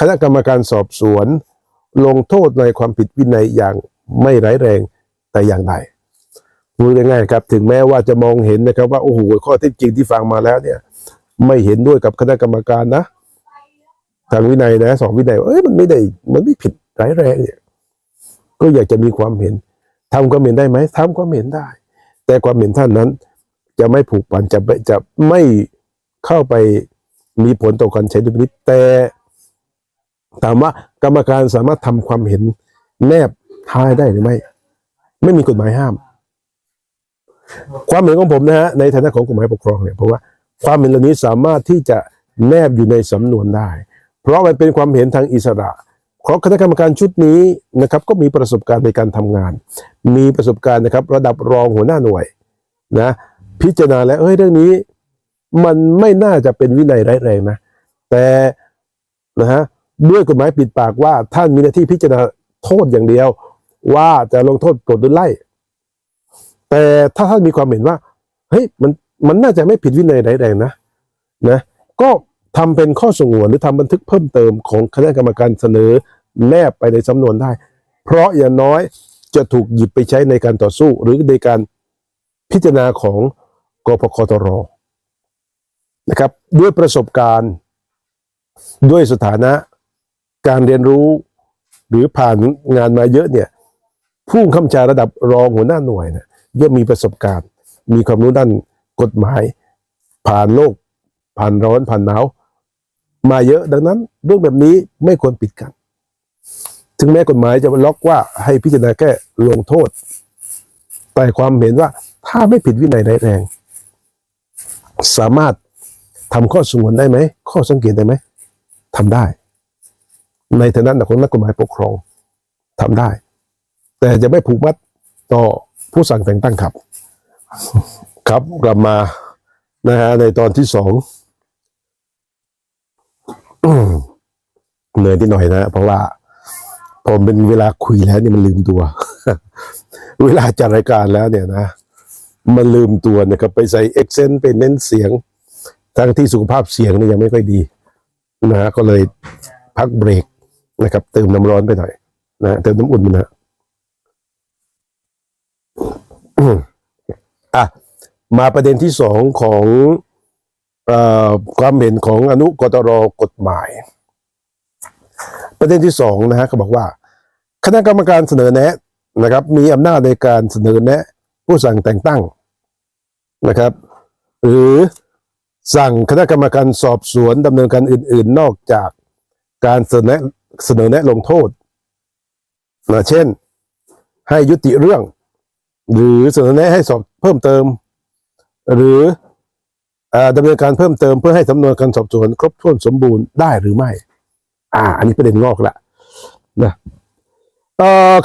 คณะกรรมการสอบสวน ลงโทษในความผิดวินัยอย่างไม่ร้ายแรงแต่อย่างใดพูดง่ายๆครับ ถึงแม้ว่าจะมองเห็นนะครับ ว่าโอ้โหข้อเท็จจริงที่ฟังมาแล้วเนี่ย ไม่เห็นด้วยกับคณะกรรมการนะ ทางวินัยนะสองวินัยเอ้ยมันไม่ได้มันไม่ผิดร้ายแรงเนี่ย ก็อยากจะมีความเห็นทำความเห็นได้ไหมทำความเห็นได้ แต่ความเห็นท่านนั้น จะไม่ผูกพันจะไม่จะไม่เข้าไปมีผลต่อการใช้ดุลพินิจแต่ ถามว่ากรรมการสามารถทำความเห็นแนบท้ายได้หรือไม่ ไม่มีกฎหมายห้าม ความเห็นของผมนะฮะในฐานะของกฎหมายปกครองเนี่ยเพราะว่าความเห็นเหล่านี้สามารถที่จะแนบอยู่ในสำนวนได้ เพราะมันเป็นความเห็นทางอิสระเพราะคณะกรรมการชุดนี้นะครับก็มีประสบการณ์ในการทำงาน มีประสบการณ์นะครับ ระดับรองหัวหน้าหน่วยนะพิจารณาแล้วเอ้ยเรื่องนี้ มันไม่น่าจะเป็นวินัยร้ายแรงนะ แต่นะฮะ ด้วยกฎหมายปิดปากว่าท่านมีหน้าที่พิจารณาโทษอย่างเดียว ว่าจะลงโทษปลดหรือไล่ แต่ถ้าท่านมีความเห็นว่าเฮ้ยมันมันน่าจะไม่ผิดวินัยร้ายแรงนะนะ ก็ทำเป็นข้อสงวนหรือทำบันทึกเพิ่มเติมของคณะกรรมการเสนอแนบไปในสำนวนได้ เพราะอย่างน้อยจะถูกหยิบไปใช้ในการต่อสู้หรือในการพิจารณาของกพคตรนะครับ ด้วยประสบการณ์ ด้วยสถานะ การเรียนรู้หรือผ่านงานมาเยอะเนี่ย ผู้ข้าราชาระดับรองหัวหน้าหน่วยเนี่ยย่อมมีประสบการณ์ มีความรู้ด้านกฎหมาย ผ่านโลก ผ่านร้อนผ่านหนาวมาเยอะดังนั้น เรื่องแบบนี้ไม่ควรปิดกัน ถึงแม้กฎหมายจะล็อกว่าให้พิจารณาแค่ลงโทษ แต่ความเห็นว่าถ้าไม่ผิดวินัยร้ายแรง สามารถทำข้อสงวนได้ไหม ข้อสังเกตได้ไหมทำได้ ในฐานะของนักกฎหมายปกครองทำได้ แต่จะไม่ผูกมัดต่อผู้สั่งแต่งตั้งครับ ครับกลับมานะฮะในตอนที่สองเหนื่อยนิดหน่อยนะ เพราะว่าพอเป็นเวลาคุยแล้วนี่มันลืมตัว เวลาจัดรายการแล้วเนี่ยนะ มันลืมตัวนะครับ ไปใส่เอ็กเซนไปเน้นเสียง ทั้งที่สุขภาพเสียงเนี่ยยังไม่ค่อยดีนะฮะก็เลยพักเบรก นะครับ เติมน้ำร้อนไปหน่อยนะเติมน้ำอุ่นไปนะอะมาประเด็นที่สองของอความเห็นของอนุกตรกฎหมาย ประเด็นที่สองนะฮะเขาบอกว่า คณะกรรมการเสนอแนะนะครับ มีอำนาจในการเสนอแนะ ผู้สั่งแต่งตั้งนะครับ หรือสั่งคณะกรรมการสอบสวนดำเนินการอื่น ๆ นอกจากการเสนอแนะ เสนอแนะลงโทษนะเช่น ให้ยุติเรื่อง หรือเสนอแนะให้สอบเพิ่มเติม หรืออ่าดำเนินการเพิ่มเติมเพื่อให้สำนวนการสอบสวนครบถ้วนสมบูรณ์ได้หรือไม่ อ่า อันนี้ประเด็นงอกละนะ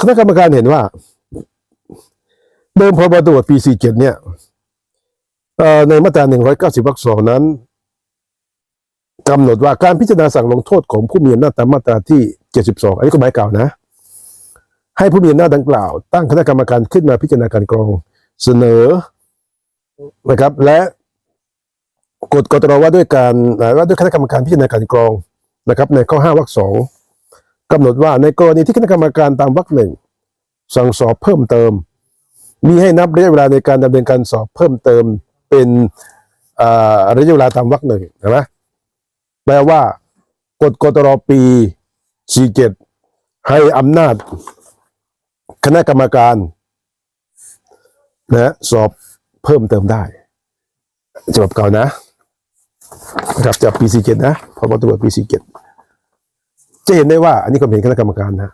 คณะกรรมการเห็นว่า เดิมพบตรวจปี47เนี่ยเอ่อในมาตรา190วรรคสองนั้น กำหนดว่าการพิจารณาสั่งลงโทษของผู้มีอำนาจตามมาตราที่ 72 อันนี้กฎหมายเก่านะ ให้ผู้มีอำนาจดังกล่าว ตั้งคณะกรรมการขึ้นมาพิจารณาการกรองเสนอนะครับ และกฎกตรว่าด้วยการว่าด้วยคณะกรรมการพิจารณาการกรองนะครับ ในข้อ 5วรรคสองกำหนดว่าในกรณีที่คณะกรรมการตามวรรคหนึ่งสั่งสอบเพิ่มเติม มีให้นับระยะเวลาในการดำเนินการสอบเพิ่มเติมเป็นระยะเวลาตามวรรคหนึ่งใช่ไหม แปลว่ากฎกตรปี 47 ให้อำนาจ คณะกรรมการนะสอบเพิ่มเติมได้ฉบับเก่านะครับจากปี47นะพบตรปี47จะเห็นได้ว่า อันนี้ก็เป็นคณะกรรมการนะ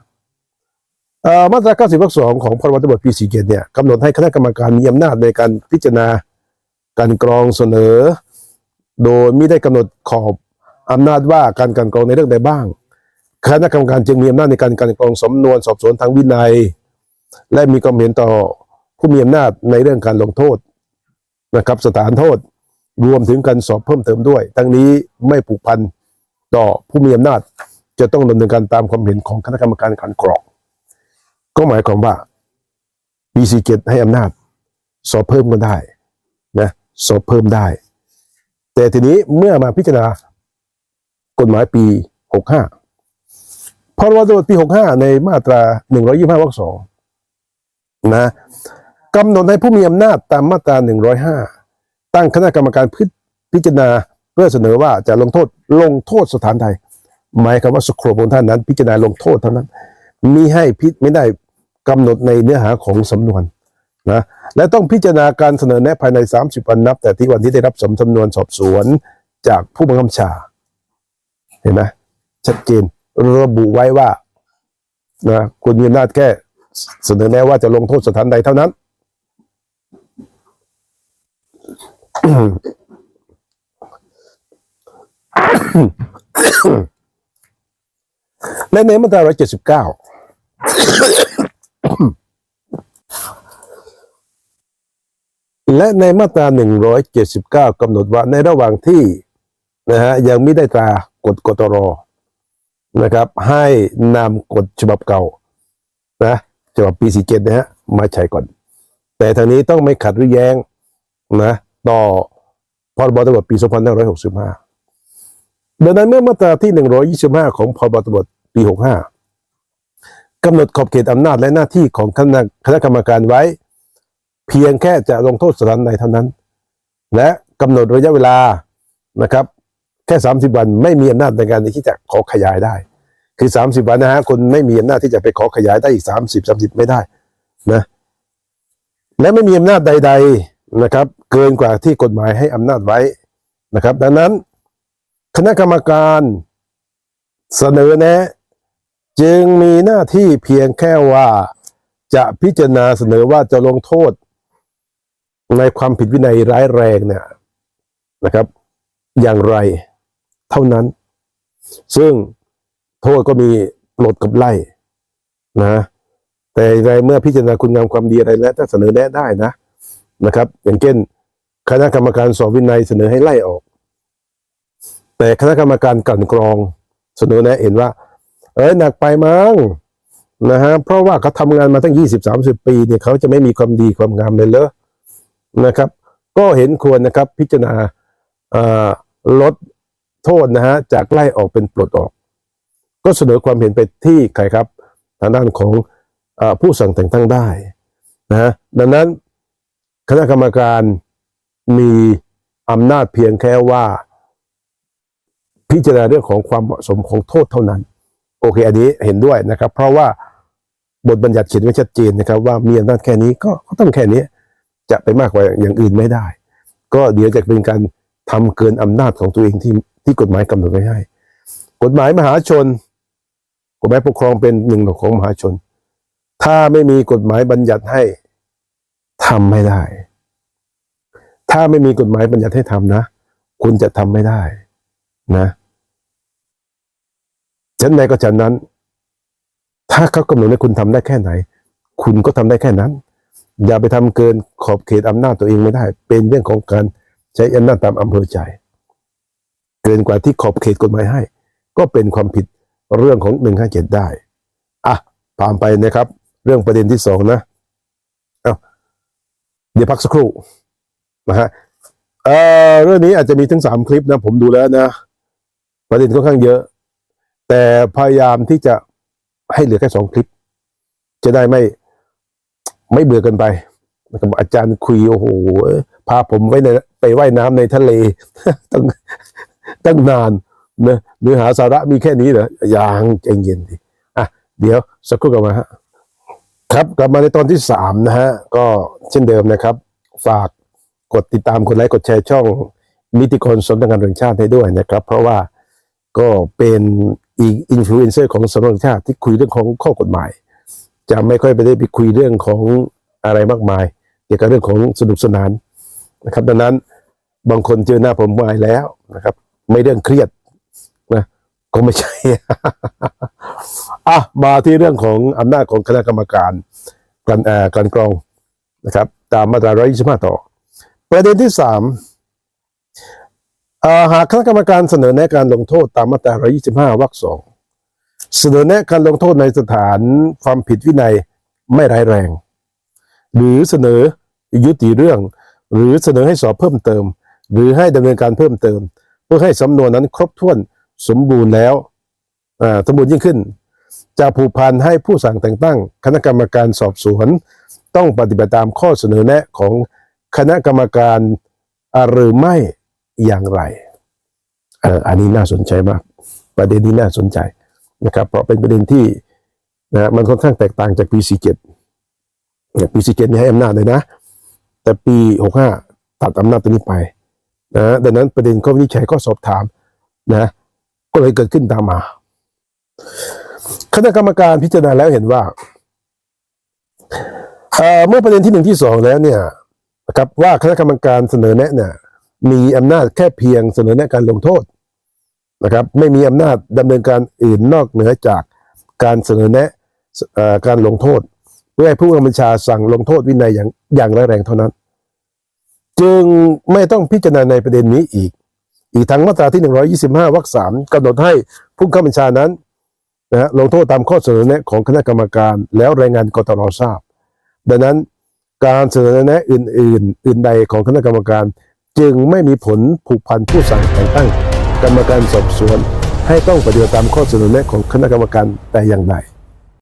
มาตรา 90วรรคสองของพรบตำรวจปี 47 เนี่ยกำหนดให้คณะกรรมการมีอำนาจในการพิจารณาการกรองเสนอ โดยไม่ได้กำหนดขอบ อำนาจว่าการกันกรองในเรื่องใดบ้าง คณะกรรมการจึงมีอำนาจในการกันกรองสำนวนสอบสวนทางวินัย และมีความเห็นต่อผู้มีอำนาจในเรื่องการลงโทษนะครับ สถานโทษรวมถึงการสอบเพิ่มเติมด้วย ทั้งนี้ไม่ผูกพันต่อผู้มีอำนาจจะต้องดำเนินการตามความเห็นของคณะกรรมการการกรอง ก็หมายความว่า BC7 ให้อำนาจ สอบเพิ่มก็ได้นะสอบเพิ่มได้ แต่ทีนี้เมื่อมาพิจารณา กฎหมายปี 65พรบตำรวจปี 65 ในมาตรา 125วรรคสองนะกำหนดให้ผู้มีอำนาจตามมาตรา 105 ตั้งคณะกรรมการพิพิจารณาเพื่อเสนอว่าจะลงโทษลงโทษสถานใดหมายความว่าสโคปของท่านนั้น พิจารณาลงโทษเท่านั้น มีให้พิไม่ได้กำหนดในเนื้อหาของสำนวนนะและต้องพิจารณาการเสนอแนะภายใน 30 วันนับ แต่ที่วันที่ได้รับสมสำนวนสอบสวนจากผู้บังคับบัญชา เห็นไหมชัดเจนระบุไว้ว่านะคุณมีอำนาจแค่เสนอแนะว่าจะลงโทษสถานใดเท่านั้น และในมาตรา179และในมาตรา179กำหนดว่าในระหว่างที่ นะฮะยังไม่ได้ตรากฎกตรนะครับ ให้นำกฎฉบับเก่านะฉบับปี47นะฮะมาใช้ก่อน แต่ทางนี้ต้องไม่ขัดหรือแย้งนะต่อพรบตำรวจปี 2565 ดังนั้นเมื่อมาตราที่ 125 ของพรบตำรวจปี 65 กำหนดขอบเขตอำนาจและหน้าที่ของคณะคณะกรรมการไว้ เพียงแค่จะลงโทษสถานใดเท่านั้น และกำหนดระยะเวลานะครับ แค่30วันไม่มีอำนาจในการที่จะขอขยายได้ คือ30วันนะฮะคนไม่มีอำนาจที่จะไปขอขยายได้อีก30 30ไม่ได้นะและไม่มีอำนาจใด ๆนะครับ เกินกว่าที่กฎหมายให้อำนาจไว้นะครับ ดังนั้นคณะกรรมการเสนอแนะ จึงมีหน้าที่เพียงแค่ว่าจะพิจารณาเสนอว่าจะลงโทษ ในความผิดวินัยร้ายแรงเนี่ยนะครับ อย่างไร เท่านั้น ซึ่งโทษก็มีปลดกับไล่นะ แต่ในเมื่อพิจารณาคุณงามความดีอะไรแล้วถ้าเสนอแนะได้นะนะครับ อย่างเช่น คณะกรรมการสอบวินัยเสนอให้ไล่ออก แต่คณะกรรมการกลั่นกรองเสนอแนะเห็นว่า เอ้ยหนักไปมั้งนะฮะเพราะว่าเขาทำงานมาตั้งยี่สิบสามสิบปีเนี่ยเขาจะไม่มีความดีความงามเลยเหรอนะครับ ก็เห็นควรนะครับพิจารณาอ่อลด โทษนะฮะจากไล่ออกเป็นปลดออก ก็เสนอความเห็นไปที่ใครครับทางด้านของอผู้สั่งแต่งตั้งได้นะฮะดังนั้นคณะกรรมการมีอำนาจเพียงแค่ว่า พิจารณาเรื่องของความเหมาะสมของโทษเท่านั้น โอเค อันนี้เห็นด้วยนะครับ เพราะว่าบทบัญญัติเขียนไว้ชัดเจนนะครับ ว่ามีอำนาจแค่นี้ก็ก็ต้องแค่นี้จะไปมากกว่าอย่างอื่นไม่ได้ ก็เดี๋ยวจะเป็นการทำเกินอำนาจของตัวเองที่ ที่กฎหมายกำหนดไว้ให้ กฎหมายมหาชน กฎหมายปกครองเป็นหนึ่งของมหาชน ถ้าไม่มีกฎหมายบัญญัติให้ทำไม่ได้ ถ้าไม่มีกฎหมายบัญญัติให้ทำนะ คุณจะทำไม่ได้นะฉันใดก็ฉันนั้น ถ้าเขากำหนดให้คุณทำได้แค่ไหน คุณก็ทำได้แค่นั้น อย่าไปทำเกินขอบเขตอำนาจตัวเองไม่ได้ เป็นเรื่องของการใช้อำนาจตามอำเภอใจ เกินกว่าที่ขอบเขตกฎหมายให้ ก็เป็นความผิดเรื่องของหนึ่งห้าเจ็ดได้อะผ่านไปนะครับ เรื่องประเด็นที่สองนะเอาเดี๋ยวพักสักครู่นะฮะเอ่อเรื่องนี้อาจจะมีถึงสามคลิปนะ ผมดูแล้วนะ ประเด็นค่อนข้างเยอะ แต่พยายามที่จะให้เหลือแค่สองคลิป จะได้ไม่ไม่เบื่อเกันไปนะครับอาจารย์คุยโอ้โหพาผมไว้ในไปว่ายน้ำในทะเลตั้ง ตั้งนานนะเนื้อหาสาระมีแค่นี้เหรอยังใจเย็นดิอะเดี๋ยวสักครู่กลับมาฮะครับกลับมาในตอนที่สามนะฮะก็เช่นเดิมนะครับ ฝากกดติดตามกดไลค์กดแชร์ช่องนิติกรสำนักงานตำรวจแห่งชาติให้ด้วยนะครับ เพราะว่าก็เป็นอีกอินฟลูเอนเซอร์ของสำนักงานตำรงชาติที่คุยเรื่องของข้อกฎหมาย จะไม่ค่อยไปได้ไปคุยเรื่องของอะไรมากมาย เกี่ยวกับเรื่องของสนุกสนานนะครับ ดังนั้นบางคนเจอหน้าผมมาแล้วนะครับ ไม่เรื่องเครียดนะก็ไม่ใช่ อะมาที่เรื่องของอำนาจของคณะกรรมการกันเอ่อกลันกรองนะครับ ตามมาตรา 125 ต่อ ประเด็นที่สามหากคณะกรรมการเสนอแนะการลงโทษตามมาตรา 125 วรรคสองเสนอแนะการลงโทษในสถานความผิดวินัยไม่ร้ายแรง หรือเสนอยุติเรื่อง หรือเสนอให้สอบเพิ่มเติม หรือให้ดำเนินการเพิ่มเติม พื่อให้สำนวนนั้นครบถ้วนสมบูรณ์แล้วอ่าสมบูรณ์ยิ่งขึ้น จะผูกพันให้ผู้สั่งแต่งตั้ง คณะกรรมการสอบสวน ต้องปฏิบัติตามข้อเสนอแนะของคณะกรรมการอ่าหรือไม่อย่างไรอ,อันนี้น่าสนใจมาก ประเด็นนี้น่าสนใจนะครับ เพราะเป็นประเด็นที่นะมันค่อนข้างแตกต่างจากปี47เนี่ยปี47นี่ให้อำนาจเลยนะ แต่ปี65ตัดอำนาจตัวนี้ไป นะดังนั้นประเด็นข้อวินิจฉัยข้อสอบถามนะก็เลยเกิดขึ้นตามมา คณะกรรมการพิจารณาแล้วเห็นว่าเมื่อประเด็นที่หนึ่งที่สองแล้วเนี่ยนะครับว่าคณะกรรมการเสนอแนะเนี่ยมีอำนาจแค่เพียงเสนอแนะการลงโทษนะครับ ไม่มีอำนาจดำเนินการอื่นนอกเหนือจากการเสนอแนะการลงโทษ เพื่อให้ผู้กำกับบัญชาสั่งลงโทษวินัยอย่างอย่างร้ายแรงเท่านั้น จึงไม่ต้องพิจารณาในประเด็นนี้อีก อีกทั้งมาตราที่ 125วรรคสามกำหนดให้ผู้ข้าบัญชานั้นนะลงโทษตามข้อเสนอแนะของคณะกรรมการแล้วรายงานกตรทราบ ดังนั้นการเสนอแนะอื่น ๆ อื่นใดของคณะกรรมการ จึงไม่มีผลผูกพันผู้สั่งแต่งตั้ง กรรมการสอบสวน ให้ต้องปฏิบัติตามข้อเสนอแนะของคณะกรรมการแต่อย่างใด